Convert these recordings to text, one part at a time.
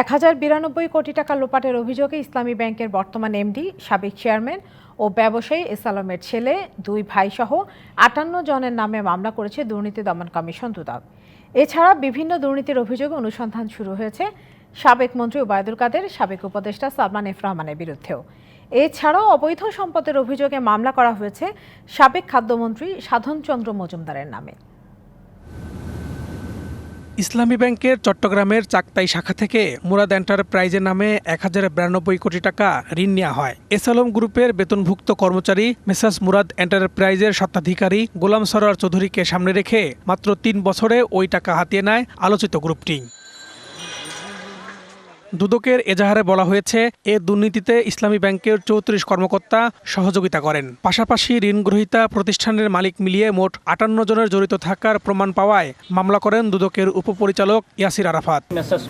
এক হাজার বিরানব্বই কোটি টাকা লোপাটের অভিযোগে ইসলামী ব্যাংকের বর্তমান এমডি, সাবেক চেয়ারম্যান ও ব্যবসায়ী এস ছেলে, দুই ভাইসহ আটান্ন জনের নামে মামলা করেছে দুর্নীতি দমন কমিশন দুদক। এছাড়া বিভিন্ন দুর্নীতির অভিযোগে অনুসন্ধান শুরু হয়েছে সাবেক মন্ত্রী ওবায়দুল কাদের, সাবেক উপদেষ্টা সালমান এফ রহমানের বিরুদ্ধেও। এছাড়াও অবৈধ সম্পদের অভিযোগে মামলা করা হয়েছে সাবেক খাদ্যমন্ত্রী সাধনচন্দ্র মজুমদারের নামে। ইসলামী ব্যাংকের চট্টগ্রামের চাকতাই শাখা থেকে মুরাদ এন্টারপ্রাইজের নামে এক হাজার বিরানব্বই কোটি টাকা ঋণ নেওয়া হয়। এসালম গ্রুপের বেতনভুক্ত কর্মচারী মেসাস মুরাদ এন্টারপ্রাইজের স্বত্বাধিকারী গোলাম সরোয়ার চৌধুরীকে সামনে রেখে মাত্র তিন বছরে ওই টাকা হাতিয়ে নেয় আলোচিত গ্রুপটি। দুদকের এজাহারে বলা হয়েছে, এ দুর্নীতিতে ইসলামী ব্যাংকের চৌত্রিশ কর্মকর্তা সহযোগিতা করেন। পাশাপাশি ঋণ গ্রহীতা প্রতিষ্ঠানের মালিক মিলিয়ে মোট আটান্ন জনের জড়িত থাকার প্রমাণ পাওয়ায় মামলা করেন দুদকের উপপরিচালক ইয়াসির আরাফাত।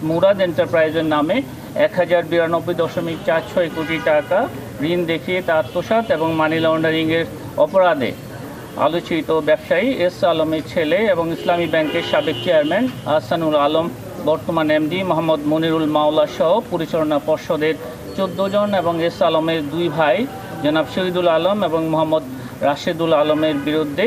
মুরাদ এন্টারপ্রাইজের নামে এক হাজার বিরানব্বই দশমিক চার ছয় কোটি টাকা ঋণ দেখিয়ে তা আত্মসাৎ এবং মানি লন্ডারিংয়ের অপরাধে আলোচিত ব্যবসায়ী এস আলমের ছেলে এবং ইসলামী ব্যাংকের সাবেক চেয়ারম্যান আহসানুল আলম বর্তমান এমডি মোহাম্মদ মনিরুল মাওলা সহ পরিচালনা পর্ষদের চোদ্দ জন এবং এস আলমের দুই ভাই, জনাব শহীদুল আলম এবং মোহাম্মদ রাশেদুল আলমের বিরুদ্ধে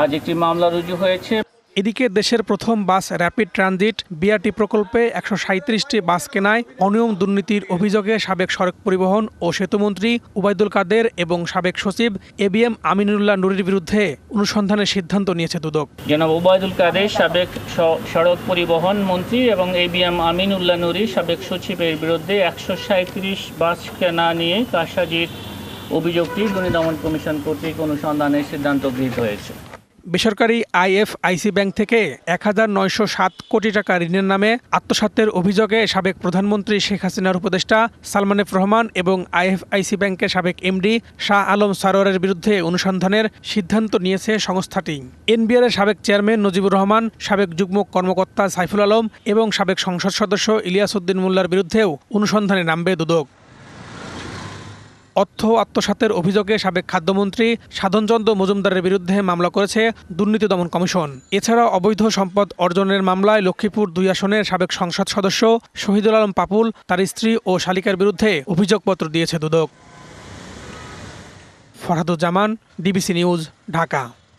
আজ একটি মামলা রুজু হয়েছে। এদিকে দেশের প্রথম বাস র্যাপিড ট্রানজিট বিআরটি প্রকল্পে একশো সাঁত্রিশটি বাস কেনায় অনিয়ম দুর্নীতির অভিযোগে সাবেক সড়ক পরিবহন ও সেতুমন্ত্রী উবায়দুল কাদের এবং সাবেক সচিব এ বি এম আমিনুল্লাহ নুরির বিরুদ্ধে অনুসন্ধানের সিদ্ধান্ত নিয়েছে দুদক। জনাব ওবায়দুল কাদের সাবেক সড়ক পরিবহন মন্ত্রী এবং A B M Aminullah Nuri সাবেক সচিবের বিরুদ্ধে একশো সাঁত্রিশ বাস কেনা নিয়ে কারসাজির অভিযোগটি দুর্নীতি দমন কমিশন কর্তৃক অনুসন্ধানের সিদ্ধান্ত গৃহীত হয়েছে। বেসরকারি আইএফআইসি ব্যাংক থেকে এক হাজার নয়শো সাত কোটি টাকা ঋণের নামে আত্মসাতের অভিযোগে সাবেক প্রধানমন্ত্রী শেখ হাসিনার উপদেষ্টা সালমান এফ রহমান এবং আইএফআইসি ব্যাংকের সাবেক এমডি শাহ আলম সারোয়ারের বিরুদ্ধে অনুসন্ধানের সিদ্ধান্ত নিয়েছে সংস্থাটি। এনবিআর এর সাবেক চেয়ারম্যান নজিবুর রহমান, সাবেক যুগ্ম কর্মকর্তা সাইফুল আলম এবং সাবেক সংসদ সদস্য ইলিয়াস উদ্দিন মোল্লার বিরুদ্ধেও অনুসন্ধানে নামবে দুদক। অর্থ আত্মসাতের অভিযোগে সাবেক খাদ্যমন্ত্রী সাধনচন্দ্র মজুমদারের বিরুদ্ধে মামলা করেছে দুর্নীতি দমন কমিশন। এছাড়া অবৈধ সম্পদ অর্জনের মামলায় লক্ষ্মীপুর দুই আসনের সাবেক সংসদ সদস্য শহীদুল আলম পাপুল, তার স্ত্রী ও শালিকার বিরুদ্ধে অভিযোগপত্র দিয়েছে দুদক। Farhaduzzaman, DBC news, Dhaka.